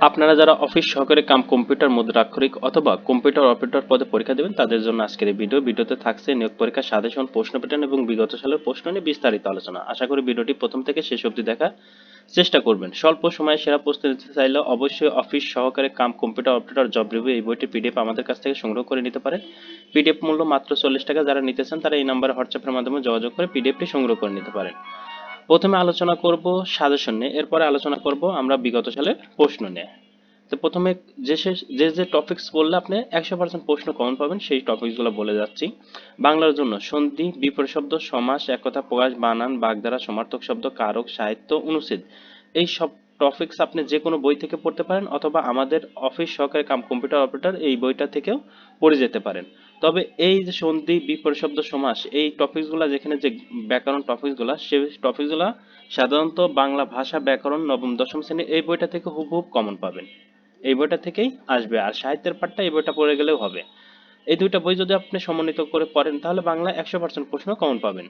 আপনারা যারা অফিস সহকারী কাম কম্পিউটার মুদ্রাক্ষরিক অথবা কম্পিউটার অপারেটর পদে পরীক্ষা দেবেন, তাদের জন্য আজকের এই ভিডিও। ভিডিওতে থাকছে নিয়োগ পরীক্ষার সাজেশন, প্রশ্ন প্যাটার্ন এবং বিগত সালের প্রশ্ন নিয়ে বিস্তারিত আলোচনা। আশা করি ভিডিওটি প্রথম থেকে শেষ অবধি দেখা চেষ্টা করবেন। স্বল্প সময়ে সেরা প্রস্তুতি নিতে চাইলে অবশ্যই অফিস সহকারে cum computer operator job review এই বইটি পিডিএফ আমাদের কাছ থেকে সংগ্রহ করে নিতে পারেন। পিডিএফ মূল্য মাত্র চল্লিশ টাকা। যারা নিতে চান, তারা এই নাম্বারে হোয়াটসঅ্যাপের মাধ্যমে যোগাযোগ করে পিডিএফটি সংগ্রহ করে নিতে পারেন। প্রথমে আলোচনা করব সাজেশন নিয়ে, এরপরে আলোচনা করব আমরা বিগত সালের প্রশ্ন নিয়ে। তো প্রথমে যে যে টপিকস বললে আপনি একশো পার্সেন্ট প্রশ্ন কমন পাবেন, সেই টপিকসগুলো বলে যাচ্ছি। বাংলার জন্য সন্ধি, বিপরীত শব্দ, সমাস একতা প্রকাশ, বানান, বাগধারা, সমার্থক শব্দ, কারক, সাহিত্য, অনুচ্ছেদ। এই সব টপিকস আপনি যে কোনো বই থেকে পড়তে পারেন অথবা আমাদের অফিস সহকারী কাম কম্পিউটার অপারেটর এই বইটা থেকেও পড়ে যেতে পারেন। তবে এই যে সন্ধি, বিপরীত শব্দ, সমাস, এই টপিকসগুলো যেখানে যে ব্যাকরণ টপিকসগুলো সেই টপিকসগুলো সাধারণত বাংলা ভাষা ব্যাকরণ নবম, দশম শ্রেণি এই বইটা থেকে হুবহুব কমন পাবেন। এই বইটা থেকেই আসবে। আর সাহিত্যের পাঠটা এই বইটা পড়ে গেলেও হবে। এই দুইটা বই যদি আপনি সমন্বিত করে পড়েন, তাহলে বাংলা একশো পার্সেন্ট প্রশ্ন কমন পাবেন।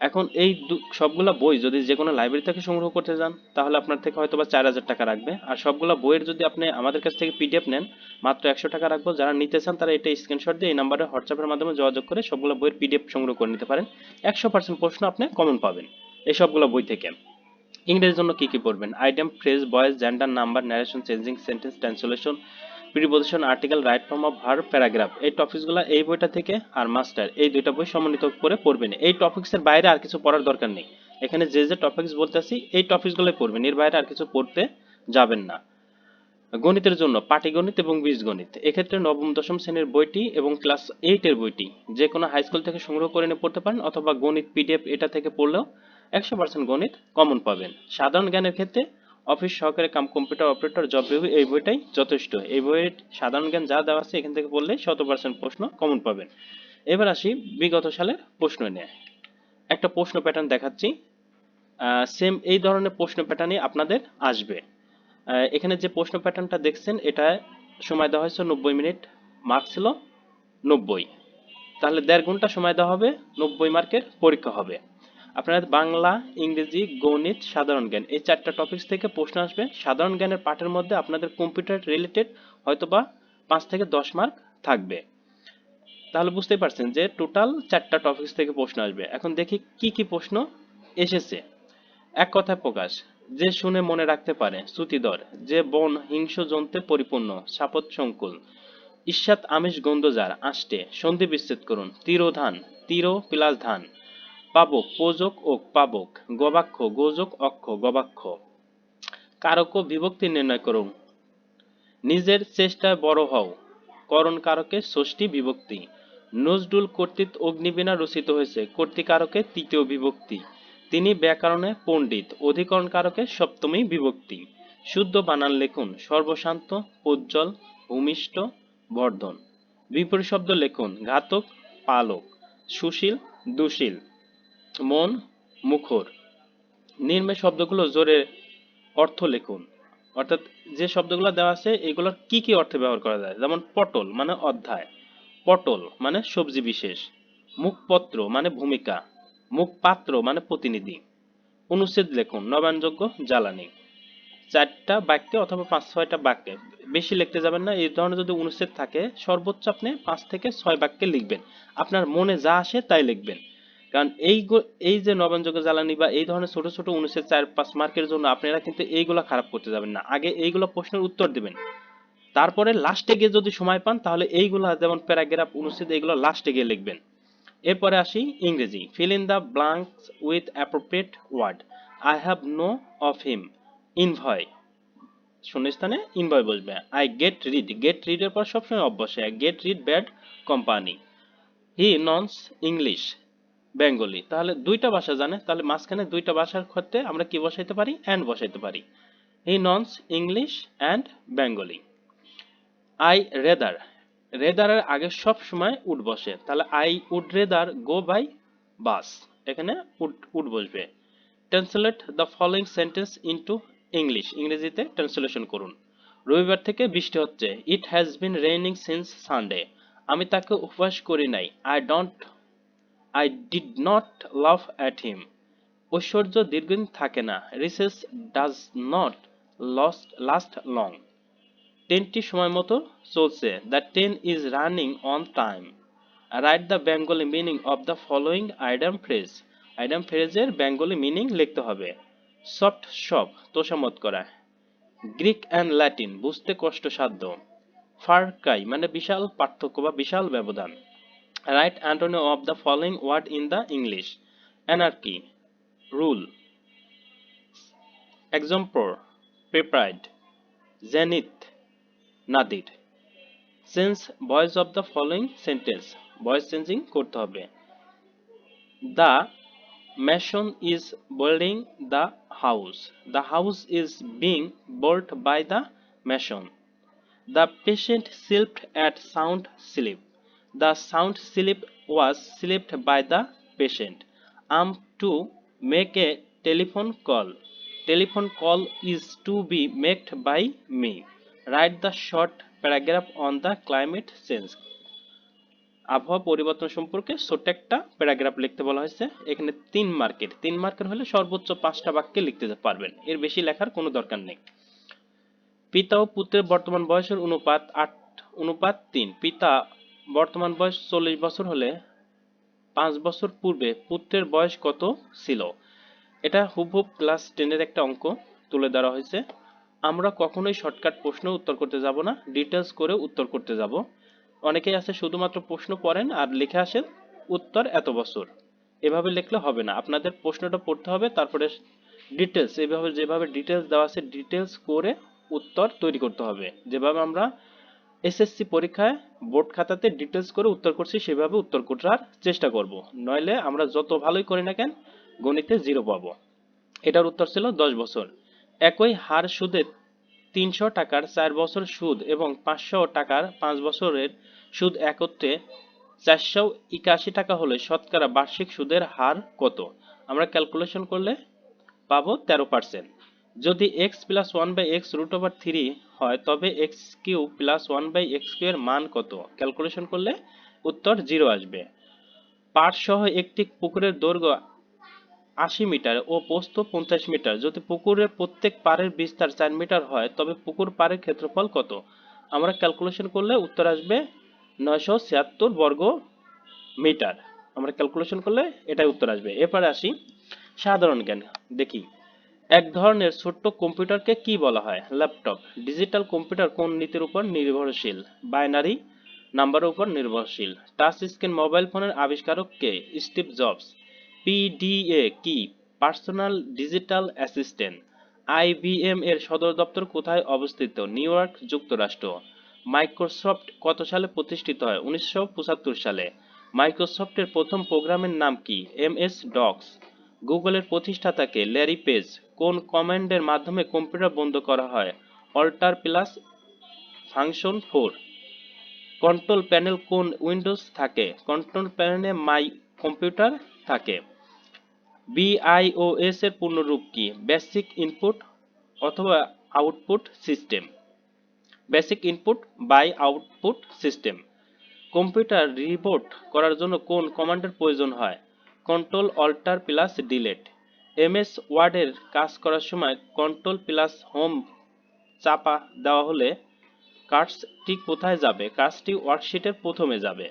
এখন এই সবগুলা বই যদি যে কোনো লাইব্রেরি থেকে সংগ্রহ করতে যান, তাহলে আপনার থেকে হয়তো বা চার হাজার টাকা রাখবে। আর সবগুলা বইয়ের যদি আপনি আমাদের কাছ থেকে পিডিএফ নেন, মাত্র একশো টাকা রাখব। যারা নিতে চান, তারা এটা স্ক্রিনশট দিয়ে এই নাম্বারে হোয়াটসঅ্যাপের মাধ্যমে যোগাযোগ করে সবগুলো বইয়ের পিডিএফ সংগ্রহ করে নিতে পারেন। একশো পার্সেন্ট প্রশ্ন আপনি কমন পাবেন এই সবগুলো বই থেকে। ইংরেজির জন্য কি কি পড়বেন? Item phrase voice gender number narration changing sentence translation preposition article write form of verb paragraph এই টপিকসগুলো এই বইটা থেকে আর মাস্টার এই দুইটা বই সমন্বিত করে পড়বেন এই টপিকসের বাইরে আর কিছু পড়ার দরকার নেই। এখানে যে যে টপিকস বলতেছি, এই টপিকসগুলোই পড়বেন। এর বাইরে আর কিছু পড়তে যাবেন না। গণিতের জন্য পাটিগণিত এবং বীজগণিত। এক্ষেত্রে নবম, দশম শ্রেণির বইটি এবং ক্লাস এইটের বইটি যে কোনো হাই স্কুল থেকে সংগ্রহ করে নিয়ে পড়তে পারেন অথবা গণিত পিডিএফ এটা থেকে পড়লেও একশো পার্সেন্ট গণিত কমন পাবেন। সাধারণ জ্ঞানের ক্ষেত্রে অফিস সহকারী cum computer operator job review এই বইটাই যথেষ্ট। এই বইয়ের সাধারণ জ্ঞান যা দেওয়া আছে এখান থেকে পড়লে শত পার্সেন্ট প্রশ্ন কমন পাবেন। এবার আসি বিগত সালের প্রশ্ন নিয়ে। একটা প্রশ্ন প্যাটার্ন দেখাচ্ছি। সেম এই ধরনের প্রশ্ন প্যাটার্নই আপনাদের আসবে। এখানে যে প্রশ্ন প্যাটার্নটা দেখছেন, এটা সময় দেওয়া হয়েছে নব্বই মিনিট মার্ক ছিল নব্বই। তাহলে দেড় ঘণ্টা সময় দেওয়া হবে, নব্বই মার্কের পরীক্ষা হবে। আপনার বাংলা, ইংরেজি, গণিত, সাধারণ জ্ঞান, এই চারটা টপিকস থেকে প্রশ্ন আসবে। সাধারণ জ্ঞানের পাঠের মধ্যে আপনাদের কম্পিউটার রিলেটেড হয়তোবা পাঁচ থেকে দশ মার্ক থাকবে। তাহলে বুঝতেই পারছেন যে টোটাল চারটা টপিকস থেকে প্রশ্ন আসবে। এখন দেখি কি কি প্রশ্ন এসেছে। এক কথায় প্রকাশ, যে শুনে মনে রাখতে পারে, শ্রুতিধর, যে বন হিংস জন্তুতে পরিপূর্ণ সাপত সংকুল ঈর্ষাত আমিষ গন্ধ যার আষ্টে সন্ধি বিচ্ছেদ করুন, তীরধান, তীর প্লাস ধান। পাবক, পোজক ও পাবক, গবাক্ষ, গোজক, অক্ষ, গবাক্ষ। কারক বিভক্তি নির্ণয় করুন। নিজের চেষ্টায় বড় হও। করণ কারকে ষষ্ঠী বিভক্তি। নজরুল কর্তৃক অগ্নিবীণা রচিত হয়েছে। কর্তৃকারকে তৃতীয় বিভক্তি। তিনি ব্যাকরণে পণ্ডিত। অধিকরণ কারকে সপ্তমী বিভক্তি। শুদ্ধ বানান লেখুন। সর্বশান্ত, উজ্জ্বল, ভূমিষ্ঠ, বর্ধন। বিপরীত শব্দ লেখুন। ঘাতক, পালক। সুশীল, দুশীল। মন, মুখর। নির্মে শব্দগুলো জোরে অর্থ লিখুন। অর্থাৎ যে শব্দগুলো দেওয়া আছে, এগুলোর কি কি অর্থে ব্যবহার করা যায়? যেমন পটল মানে অধ্যায়। পটল মানে সবজি বিশেষ। মুখপত্র মানে ভূমিকা। মুখপাত্র মানে প্রতিনিধি। অনুচ্ছেদ লেখুন, নবায়নযোগ্য, জ্বালানি। চারটা বাক্যে অথবা পাঁচ, ছয়টা বাক্যে। বেশি লিখতে যাবেন না, এই ধরনের যদি অনুচ্ছেদ থাকে, সর্বোচ্চ আপনি পাঁচ থেকে ছয় বাক্যে লিখবেন। আপনার মনে যা আসে তাই লিখবেন। কারণ এই এই যে নবায়নযোগ্য জ্বালানি বা এই ধরনের ছোট ছোট অনুচ্ছেদ চার পাঁচ মার্কের জন্য আপনারা কিন্তু এইগুলো খারাপ করতে যাবেন না। আগে এইগুলো প্রশ্নের উত্তর দিবেন। তারপরে লাস্টে গিয়ে যদি সময় পান, তাহলে এইগুলা যেমন প্যারাগ্রাফ, অনুচ্ছেদ এইগুলো লাস্টে গিয়ে লিখবেন। এরপরে আসি ইংরেজি। Fill in the blanks with appropriate word I have no of him envoy শূন্যস্থানে ইনভয় বসবে। আই গেট রিড গেট রিডের পর সবসময় অফ বসে get rid bad company he knows English Bengali. তাহলে দুইটা ভাষা জানে, তাহলে মাঝখানে দুইটা ভাষার ক্ষেত্রে আমরা কি বসাইতে পারি? অ্যান্ড বসাইতে পারি। He knows English and Bengali I rather রেদারের আগে সব সময় উড বসে। তাহলে I would rather go by bus এখানে উড উড বসবে। Translate the following sentence into English ইংরেজিতে ট্রান্সলেশন করুন। রবিবার থেকে বৃষ্টি হচ্ছে। It has been raining since Sunday আমি তাকে উপবাস করি নাই। I don't I did not love at him ঐশ্বর্য দীর্ঘদিন থাকে না। Riches does not lost last long ট্রেনটি সময় মতো চলছে। The train is running on time write the Bengali meaning of the following idiom phrase idiom ফ্রেজের Bengali meaning লিখতে হবে। Soft soap তোষামত করা। গ্রিক অ্যান্ড ল্যাটিন বুঝতে কষ্টসাধ্য। ফার ক্রাই মানে বিশাল পার্থক্য বা বিশাল ব্যবধান। Write antonym of the following word in the English anarchy rule example প্রিপ্রাইড zenith nadir sense voice of the following sentence voice changing করতে হবে. The mason is building the house the house is being built by the mason the patient slept at sound sleep. The sound sleep was slept by the patient am to make a telephone call telephone call is to be made by me write the short paragraph on the climate change আবহাওয়া পরিবর্তন সম্পর্কে ছোট্ট একটা paragraph লিখতে বলা হয়েছে এখানে তিন মার্কের তিন মার্কের হলে সর্বোচ্চ পাঁচটা বাক্যে লিখতে পারবেন এর বেশি লেখার কোনো দরকার নেই পিতা ও পুত্রের বর্তমান বয়সের অনুপাত আট অনুপাত তিন পিতা বর্তমান বয়স চল্লিশ বছর হলে পাঁচ বছর পূর্বে পুত্রের বয়স কত ছিল? এটা হুবহুব ক্লাস টেনের একটা অঙ্ক তুলে ধরা হয়েছে। আমরা কখনোই শর্টকাট প্রশ্ন উত্তর করতে যাব না ডিটেলস করে উত্তর করতে যাব। অনেকেই আছে শুধুমাত্র প্রশ্ন পড়েন আর লিখে আসেন উত্তর এত বছর। এভাবে লিখলে হবে না। আপনাদের প্রশ্নটা পড়তে হবে, তারপরে ডিটেলস এভাবে যেভাবে ডিটেলস দেওয়া আছে ডিটেলস করে উত্তর তৈরি করতে হবে। যেভাবে আমরা এসএসসি পরীক্ষায় বোর্ড খাতাতে ডিটেলস করে উত্তর করছি, সেভাবে উত্তর করার চেষ্টা করব। নইলে আমরা যত ভালোই করি না কেন, গণিতে জিরো পাবো। এটার উত্তর ছিল দশ বছর। একই হার সুদে তিনশো টাকার চার বছর সুদ এবং পাঁচশো টাকার পাঁচ বছরের সুদ একত্রে চারশো একাশি টাকা হলে শতকরা বার্ষিক সুদের হার কত? আমরা ক্যালকুলেশন করলে পাবো তেরো পার্সেন্ট যদি x plus one by x root over three হয়, তবে x cube plus one by x cube এর মান কত? ক্যালকুলেশন করলে উত্তর জিরো আসবে। পাট সহ একটি পুকুরের দৈর্ঘ্য আশি মিটার ও পোস্ত পঞ্চাশ মিটার। যদি পুকুরের প্রত্যেক পাড়ের বিস্তার চার মিটার হয়, তবে পুকুর পাড়ের ক্ষেত্রফল কত? আমরা ক্যালকুলেশন করলে উত্তর আসবে নয়শো ছিয়াত্তর বর্গ মিটার। আমরা ক্যালকুলেশন করলে এটাই উত্তর আসবে। এরপরে আসি সাধারণ জ্ঞান। দেখি। এক ধরনের ছোট্ট কম্পিউটারকে কি বলা হয়? ল্যাপটপ। ডিজিটাল কম্পিউটার কোন নীতির উপর নির্ভরশীল? বাইনারি নাম্বারের উপর নির্ভরশীল। টাচ স্ক্রিন মোবাইল ফোনের আবিষ্কারক কে? Steve Jobs. পিডিএ কি? Personal digital assistant. আইবিএম এর সদর দপ্তর কোথায় অবস্থিত? নিউ ইয়র্ক, যুক্তরাষ্ট্র। মাইক্রোসফট কত সালে প্রতিষ্ঠিত হয়? উনিশশো পঁচাত্তর সালে। মাইক্রোসফটের প্রথম প্রোগ্রামের নাম কি? M S DOS. গুগলের প্রতিষ্ঠাতাকে ল্যারি পেজ কোন কমান্ডের মাধ্যমে কম্পিউটার বন্ধ করা হয়? Alt plus function four. Control panel কোন উইন্ডোজ থাকে? কন্ট্রোল প্যানেলে মাই কম্পিউটার থাকে। বিআইওএস এর পূর্ণরূপ কি? বেসিক ইনপুট অথবা output system. Basic input by output system. Computer reboot করার জন্য কোন কমান্ডের প্রয়োজন হয়? Control alt plus delete MS ওয়ার্ডের কাজ করার সময় কন্ট্রোল প্লাস হোম চাপা দেওয়া হলে কাজটি কোথায় যাবে? কাজটি ওয়ার্কশিটের প্রথমে যাবে।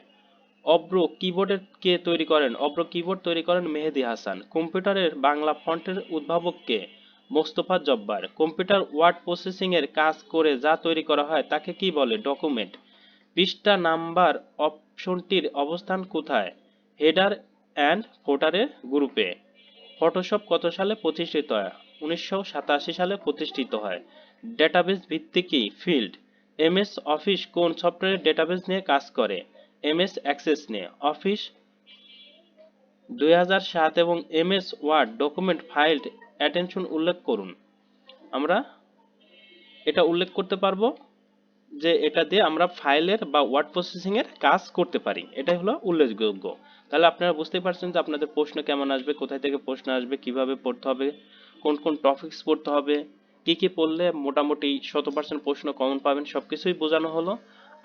অব্র কিবোর্ডের কে তৈরি করেন? অব্র কিবোর্ড তৈরি করেন মেহেদি হাসান। কম্পিউটারের বাংলা ফন্টের উদ্ভাবক কে? Mostafa Jabbar. Computer word processing এর কাজ করে যা তৈরি করা হয় তাকে কি বলে? ডকুমেন্ট পৃষ্ঠা নাম্বার অপশনটির অবস্থান কোথায়? হেডার অ্যান্ড ফোটারের গ্রুপে ফটোশপ কত সালে প্রতিষ্ঠিত হয়? উনিশশো সালে প্রতিষ্ঠিত হয়। ডেটাবেস ভিত্তিক ফিল্ড এমএস অফিস কোন সফটওয়্যার ডেটাবেস নিয়ে কাজ করে? এমএস অ্যাক্সেস নিয়ে। অফিস দুই এবং MS word document file extension উল্লেখ করুন। আমরা এটা উল্লেখ করতে পারব যে এটা দিয়ে আমরা ফাইলের বা ওয়ার্ড প্রসেসিং এর কাজ করতে পারি। এটাই হলো উল্লেখযোগ্য। তাহলে আপনারা বুঝতেই পারছেন যে আপনাদের প্রশ্ন কেমন আসবে, কোথায় থেকে প্রশ্ন আসবে, কীভাবে পড়তে হবে, কোন কোন টপিকস পড়তে হবে, কি কি পড়লে মোটামুটি শত পার্সেন্ট প্রশ্ন কমন পাবেন, সবকিছুই বোঝানো হলো।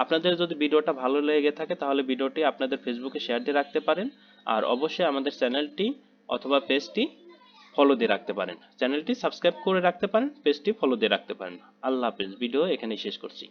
আপনাদের যদি ভিডিওটা ভালো লেগে থাকে তাহলে ভিডিওটি আপনাদের ফেসবুকে শেয়ার দিয়ে রাখতে পারেন, আর অবশ্যই আমাদের চ্যানেলটি অথবা পেজটি ফলো দিয়ে রাখতে পারেন। চ্যানেলটি সাবস্ক্রাইব করে রাখতে পারেন, পেজটি ফলো দিয়ে রাখতে পারেন। আল্লাহ হাফেজ, ভিডিও এখানেই শেষ করছি।